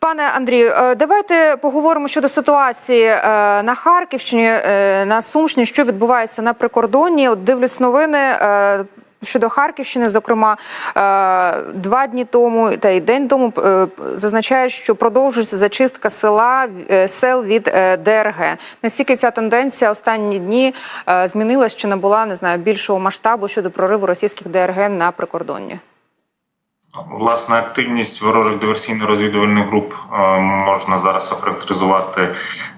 Пане Андрію, е, давайте поговоримо щодо ситуації е, на Харківщині, е, на Сумщині, що відбувається на прикордонні. От дивлюсь новини. Щодо Харківщини, зокрема, два дні тому та й день тому зазначають, що продовжується зачистка села сел від ДРГ. Наскільки ця тенденція останні дні змінилась, чи набула не знаю більшого масштабу щодо прориву російських ДРГ на прикордонні? Власне, активність ворожих диверсійно-розвідувальних груп е, можна зараз охарактеризувати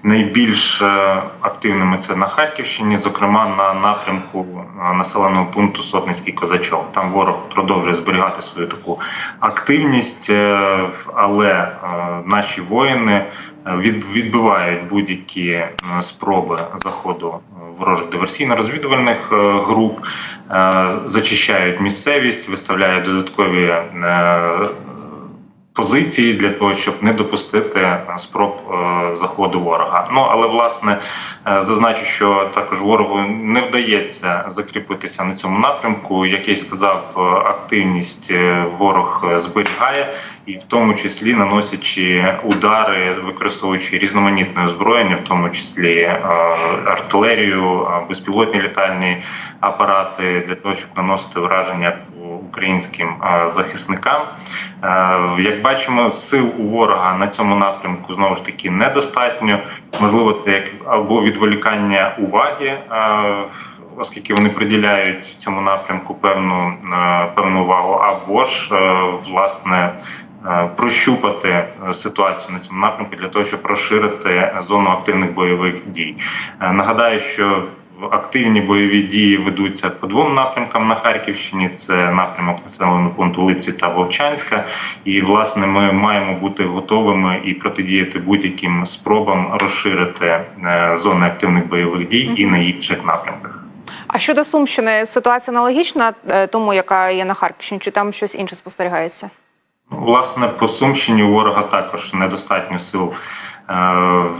найбільш е, активними це на Харківщині, зокрема на напрямку е, населеного пункту Сотницький Козачок. Там ворог продовжує зберігати свою таку активність, але наші воїни відбивають будь-які спроби заходу ворожих диверсійно-розвідувальних е, груп, е, зачищають місцевість, виставляють додаткові е, позиції для того, щоб не допустити е, спроб е, заходу ворога. Ну але власне е, зазначу, що також ворогу не вдається закріпитися на цьому напрямку. Як я й сказав, активність ворог зберігає. І в тому числі наносячи удари, використовуючи різноманітне озброєння, в тому числі артилерію, безпілотні літальні апарати, для того, щоб наносити враження українським е, захисникам. Е, Як бачимо, сил у ворога на цьому напрямку знову ж таки недостатньо. Можливо, це як або відволікання уваги. е, Оскільки вони приділяють цьому напрямку певну певну увагу, або ж власне прощупати ситуацію на цьому напрямку для того, щоб розширити зону активних бойових дій. Нагадаю, що активні бойові дії ведуться по двом напрямкам на Харківщині: це напрямок населеного пункту Липці та Вовчанська. І власне ми маємо бути готовими і протидіяти будь-яким спробам розширити е, зони активних бойових дій і на інших напрямках. А щодо Сумщини, ситуація аналогічна е, тому, яка є на Харківщині, чи там щось інше спостерігається? Власне, по Сумщині у ворога також недостатньо сил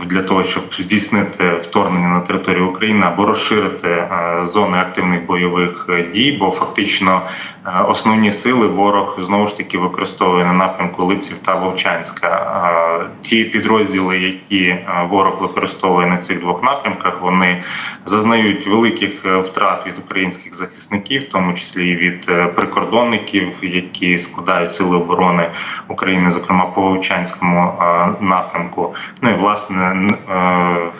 для того, щоб здійснити вторгнення на територію України або розширити е, зони активних бойових е, дій, бо фактично е, основні сили ворог знову ж таки використовує на напрямку Липців та Вовчанська. Е, Ті підрозділи, які е, ворог використовує на цих двох напрямках, вони зазнають великих е, втрат від українських захисників, в тому числі від е, прикордонників, які складають сили оборони України, зокрема по Вовчанському е, напрямку. Ну і власне е,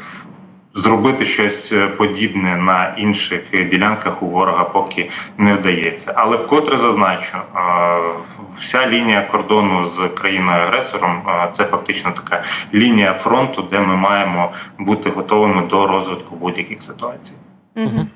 зробити щось подібне на інших ділянках у ворога поки не вдається. Але вкотре зазначу, е, вся лінія кордону з країною-агресором е, це фактично така лінія фронту, де ми маємо бути готовими до розвитку будь-яких ситуацій. Угу.